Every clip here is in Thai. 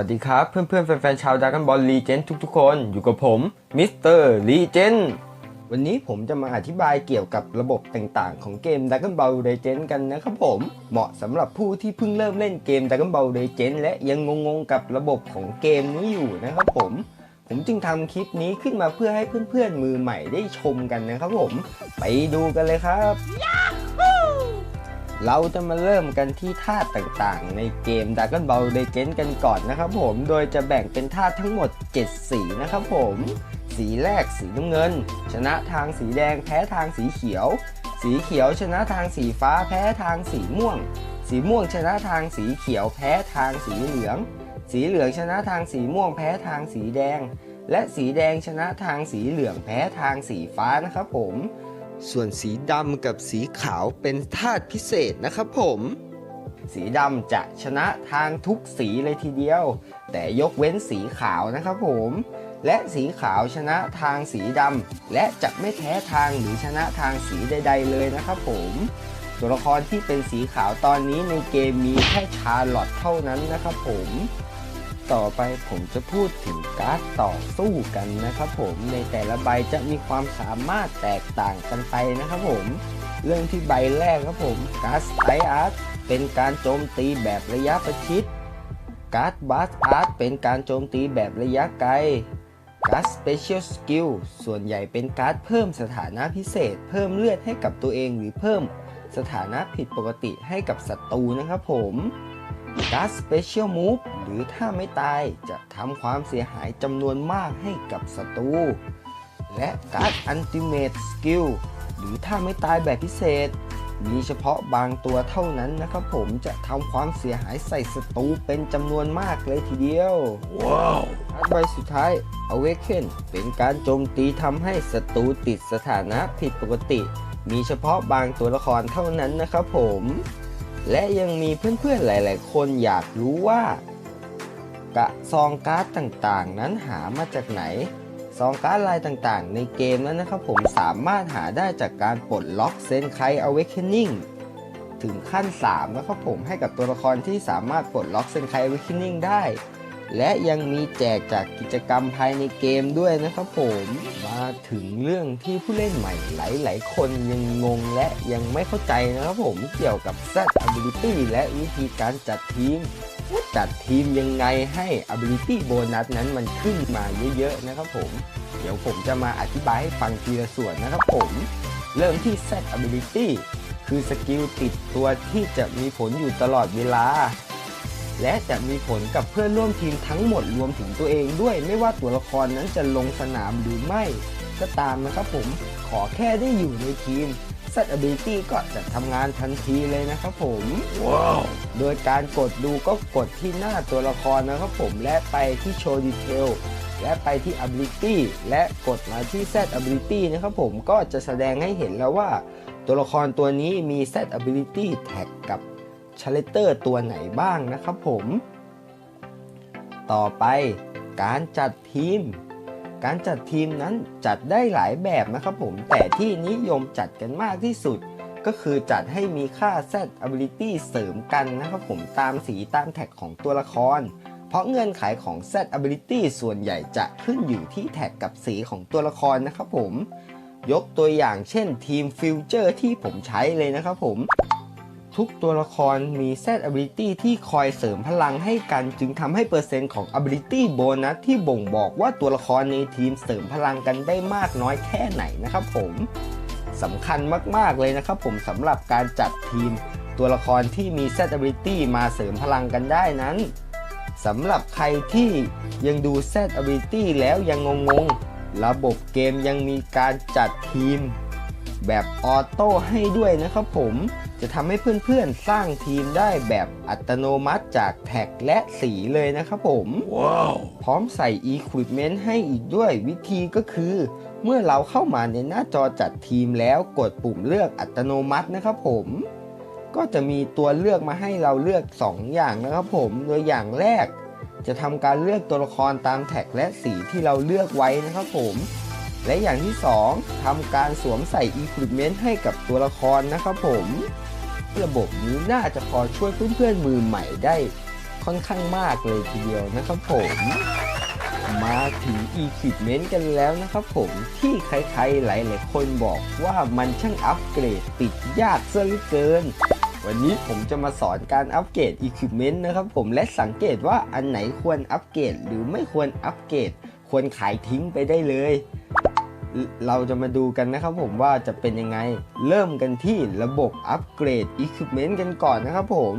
สวัสดีครับ เพื่อนๆ แฟนๆ ชาวด a กันบอลลีเจนทุกๆ คนอยู่กับผมมิสเตอร์ลีเจนวันนี้ผมจะมาอธิบายเกี่ยวกับระบบต่างๆ ของเกม Dragon Ball Legends กันนะครับผม เหมาะสำหรับผู้ที่เพิ่งเริ่มเล่นเกม Dragon Ball Legends และยังงงๆ กับระบบของเกมนี้อยู่นะครับผม ผมจึงทำคลิปนี้ขึ้นมาเพื่อให้เพื่อนๆ มือใหม่ได้ชมกันนะครับผม ไปดูกันเลยครับ เราจะมาเริ่มกันที่ธาต่างๆ ในเกม Dragon Ball Legend กันก่อนนะครับผม โดยจะแบ่งเป็นธาทั้งหมด 7 สีนะครับผม สีแรกสีน้ำเงิน ชนะทางสีแดงแพ้ทางสีเขียว สีเขียวชนะทางสีฟ้าแพ้ทางสีม่วง สีม่วงชนะทางสีเขียวแพ้ทางสีเหลือง สีเหลืองชนะทางสีม่วงแพ้ทางสีแดง และสีแดงชนะทางสีเหลืองแพ้ทางสีฟ้านะครับผม ส่วนสีดำกับสีขาวเป็นธาตุพิเศษนะครับผม สีดำจะชนะทางทุกสีเลยทีเดียว แต่ยกเว้นสีขาวนะครับผม และสีขาวชนะทางสีดำและจะไม่แพ้ทางหรือชนะทางสีใด ๆ เลยนะครับผมตัวละครที่เป็นสีขาวตอนนี้ในเกมมีแค่ชาร์ลอตเท่านั้นนะครับผม ต่อไปผมจะพูดถึงการ์ดต่อสู้กันนะครับผมในแต่ละใบจะมีความสามารถแตกต่างกันไปนะครับผม เรื่องที่ใบแรกครับผมการ์ดสไตอาร์ตเป็นการโจมตีแบบระยะประชิดการ์ดบัสอาร์ตเป็นการโจมตีแบบระยะไกลการ์ดสเปเชียลสกิลส่วนใหญ่เป็นการ์ดเพิ่มสถานะพิเศษ เพิ่มเลือดให้กับตัวเองหรือเพิ่มสถานะผิดปกติให้กับศัตรูนะครับผม การ์ด Special Move หรือถ้าไม่ตายจะทำความเสียหายจำนวนมากให้กับศัตรู และการ์ด Ultimate Skill หรือถ้าไม่ตายแบบพิเศษ มีเฉพาะบางตัวเท่านั้นนะครับผมจะทำความเสียหายใส่ศัตรูเป็นจำนวนมากเลยทีเดียว ว้าวการ์ดใบสุดท้าย Awaken เป็นการโจมตีทำให้ศัตรูติดสถานะผิดปกติ มีเฉพาะบางตัวละครเท่านั้นนะครับผม และยังมีเพื่อนๆหลาย ๆ คนอยากรู้ว่ากระซองการ์ดต่างๆ นั้นหามาจากไหน ซองการ์ดลายต่างๆ ในเกมนั้นนะครับผมสามารถหาได้จากการปลดล็อกเซนไคอเวคเคนนิ่งถึงขั้น3นะครับผมให้กับตัวละครที่สามารถปลดล็อกเซนไคอเวคเคนนิ่งได้ และยังมีแจกจากกิจกรรมภายในเกมด้วยนะครับผม มาถึงเรื่องที่ผู้เล่นใหม่หลาย ๆ คนยังงงและยังไม่เข้าใจนะครับผมเกี่ยวกับ Z Ability และวิธีการจัดทีมว่าจัดทีมยังไงให้ Ability Bonus นั้นมันขึ้นมาเยอะ ๆ นะครับผม เดี๋ยวผมจะมาอธิบายให้ฟังทีละส่วนนะครับผม เริ่มที่ Z Ability คือสกิลติดตัวที่จะมีผลอยู่ตลอดเวลา และจะมีผลกับเพื่อนร่วมทีมทั้งหมดรวมถึงตัวเองด้วย ไม่ว่าตัวละครนั้นจะลงสนามหรือไม่ ก็ตามนะครับผมขอแค่ได้อยู่ในทีม Set Ability ก็จะทำงานทันทีเลยนะครับผมว้าวโดยการกดดูก็กดที่หน้าตัวละครนะครับผม และไปที่ Show Detail และไปที่ Ability และกดมาที่ Set Ability นะครับผมก็จะแสดงให้เห็นแล้วว่า ตัวละครตัวนี้มี Set Ability แท็กกับ ชาเลเตอร์ตัวไหนบ้างนะครับผม ต่อไปการจัดทีม การจัดทีมนั้นจัดได้หลายแบบนะครับผม แต่ที่นิยมจัดกันมากที่สุด ก็คือจัดให้มีค่า Set Ability เสริมกันนะครับผมตามสีตามแท็กของตัวละคร เพราะเงื่อนไขของ Set Ability ส่วนใหญ่จะขึ้นอยู่ที่แท็กกับสีของตัวละครนะครับผมยกตัวอย่างเช่นทีมฟิวเจอร์ที่ผมใช้เลยนะครับผม ทุกตัวละครมี Set Ability ที่คอยเสริมพลังให้กันจึงทำให้เปอร์เซ็นต์ของ Ability Bonus ที่บ่งบอกว่าตัวละครในทีมเสริมพลังกันได้มากน้อยแค่ไหนนะครับผมสำคัญมาก ๆ เลยนะครับผมสำหรับการจัดทีม ตัวละครที่มี Set Ability มาเสริมพลังกันได้นั้นสำหรับใครที่ยังดู Set Ability แล้วยังงงๆ ระบบเกมยังมีการจัดทีม แบบออโต้ให้ด้วยนะครับผม จะทำให้เพื่อนๆสร้างทีมได้แบบอัตโนมัติจากแท็กและสีเลยนะครับผมว้าวพร้อมใส่ Equipment ให้อีกด้วยวิธีก็คือ เมื่อเราเข้ามาในหน้าจอจัดทีมแล้วกดปุ่มเลือกอัตโนมัตินะครับผม ก็จะมีตัวเลือกมาให้เราเลือก 2 อย่างนะครับผมโดยอย่างแรก จะทำการเลือกตัวละครตามแท็กและสีที่เราเลือกไว้นะครับผมและอย่างที่ 2ทำการสวมใส่ Equipment ให้กับตัวละครนะครับผม ระบบนี้น่าจะพอช่วยเพื่อนๆมือใหม่ได้ค่อนข้างมากเลยทีเดียวนะครับผม มาถึง Equipment กันแล้วนะครับผมที่ใครๆหลายๆคนบอกว่ามันช่างอัปเกรดติดยากซะเหลือเกิน วันนี้ผมจะมาสอนการอัปเกรด Equipment นะครับผมและสังเกตว่าอันไหนควรอัปเกรดหรือไม่ควรอัปเกรดควรขายทิ้งไปได้เลย เราจะมาดูกันนะครับผมว่าจะเป็นยังไง เริ่มกันที่ระบบอัปเกรด Equipment กันก่อนนะครับผม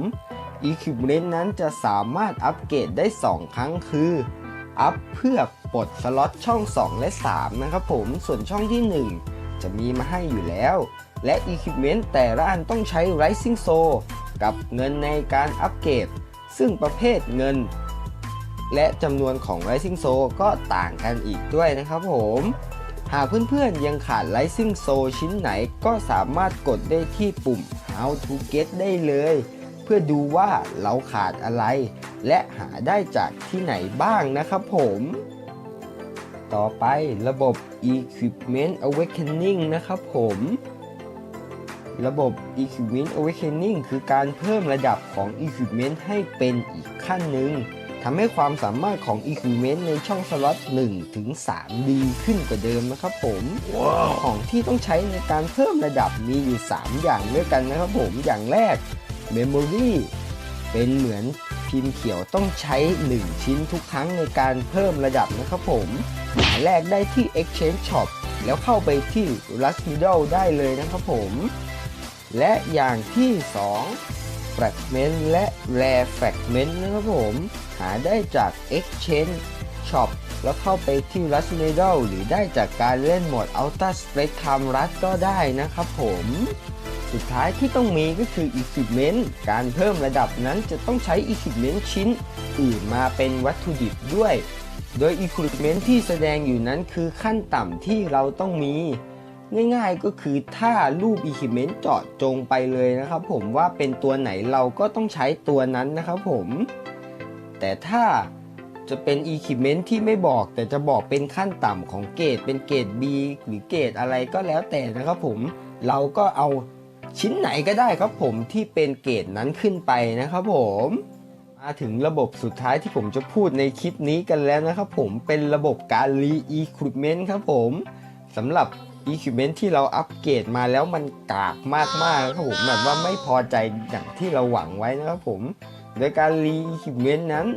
Equipment นั้นจะสามารถอัปเกรดได้ 2 ครั้งคือ อัพเพื่อปลดสล็อตช่อง 2 และ 3 นะครับผม ส่วนช่องที่ 1 จะมีมาให้อยู่แล้ว และ Equipment แต่ละอันต้องใช้ Rising Soul กับเงินในการอัปเกรด ซึ่งประเภทเงิน และจำนวนของ Rising Soul ก็ต่างกันอีกด้วยนะครับผม หากเพื่อนๆยังขาด Rising Soul ชิ้นไหนก็สามารถกดได้ที่ปุ่ม How to Get ได้เลย เพื่อดูว่าเราขาดอะไร และหาได้จากที่ไหนบ้างนะครับผม ต่อไประบบ Equipment Awakening นะครับผม ระบบ Equipment Awakening คือการเพิ่มระดับของ Equipment ให้เป็นอีกขั้นหนึ่ง ทำให้ความสามารถของ Equipment ในช่องสล็อต1ถึง3ดีขึ้นกว่าเดิมนะครับผมของที่ต้องใช้ในการเพิ่มระดับมีอยู่ 3 อย่างด้วยกันนะครับผม อย่างแรก Memory เป็นเหมือนพิมพ์เขียวต้องใช้ 1 ชิ้นทุกครั้งในการเพิ่มระดับนะครับผม หาแรกได้ที่ Exchange Shop แล้วเข้าไปที่ Rust Middle ได้เลยนะครับผม และอย่างที่ 2 Fragment และ Rare Fragment นะครับผม หาได้จาก Exchange Shop แล้วเข้าไปที่ Rust Middle หรือได้จากการเล่นโหมด Ultra Spectrum r u s ก็ได้นะครับผม สุดท้ายที่ต้องมีก็คือ Equipment การเพิ่มระดับนั้นจะต้องใช้ Equipment ชิ้น อื่นมาเป็นวัตถุดิบด้วย โดย Equipment ที่แสดงอยู่นั้นคือขั้นต่ำที่เราต้องมี ง่ายๆก็คือถ้ารูป Equipment เจาะจงไปเลยนะครับผมว่าเป็นตัวไหนเราก็ต้องใช้ตัวนั้นนะครับผม แต่ถ้าจะเป็น Equipment ที่ไม่บอก แต่จะบอกเป็นขั้นต่ำของเกรดเป็นเกรด B หรือเกรดอะไรก็แล้วแต่นะครับผมเราก็เอาชิ้นไหนก็ได้ครับผมที่เป็นเกรดนั้นขึ้นไปนะครับผมมาถึงระบบสุดท้ายที่ผมจะพูดในคลิปนี้กันแล้วนะครับผมเป็นระบบการ re-equipment ครับผมสำหรับ equipment ที่เราอัปเกรดมาแล้วมันกากมากๆนะครับผมแบบว่าไม่พอใจอย่างที่เราหวังไว้นะครับผม โดยการ re-equipment นั้น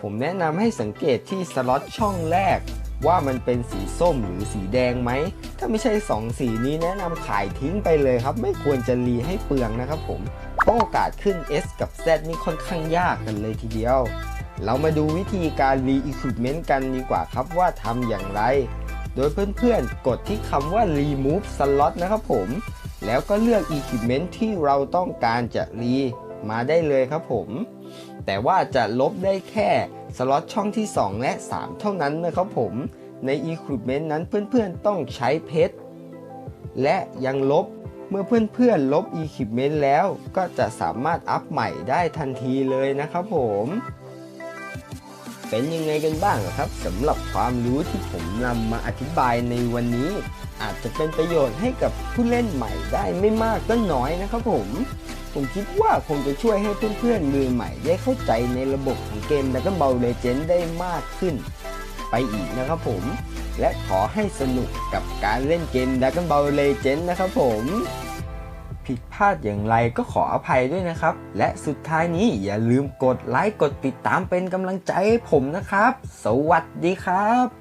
ผมแนะนำให้สังเกตที่สล็อตช่องแรก ว่ามันเป็นสีส้มหรือสีแดงไหม ถ้าไม่ใช่ 2 สีนี้แนะนำขายทิ้งไปเลยครับ ไม่ควรจะรีให้เปลืองนะครับผมเพราะโอกาสขึ้น S กับ Z นี่ค่อนข้างยากกันเลยทีเดียว เรามาดูวิธีการ re-equipment กันดีกว่าครับว่าทำอย่างไร โดยเพื่อนๆ กดที่คำว่า remove slot นะครับผม แล้วก็เลือก equipment ที่เราต้องการจะ re มาได้เลยครับผม แต่ว่าจะลบได้แค่สล็อตช่องที่ 2 และ 3 เท่านั้นนะครับผม ใน Equipment นั้นเพื่อนๆ ต้องใช้เพชร และยังลบเมื่อเพื่อนๆ ลบ Equipment แล้วก็จะสามารถอัพใหม่ได้ทันทีเลยนะครับผม เป็นยังไงกันบ้างครับสำหรับความรู้ที่ผมนำมาอธิบายในวันนี้ อาจจะเป็นประโยชน์ให้กับผู้เล่นใหม่ได้ไม่มากก็น้อยนะครับผม ผมคิดว่าคงจะช่วยให้เพื่อนๆมือใหม่ได้เข้าใจในระบบของเกม Dragon Ball Legends ได้มากขึ้น ไปอีกนะครับผม และขอให้สนุกกับการเล่นเกม Dragon Ball Legends นะครับผม ผิดพลาดอย่างไรก็ขออภัยด้วยนะครับ และสุดท้ายนี้อย่าลืมกดไลค์กดติดตามเป็นกำลังใจให้ผมนะครับ สวัสดีครับ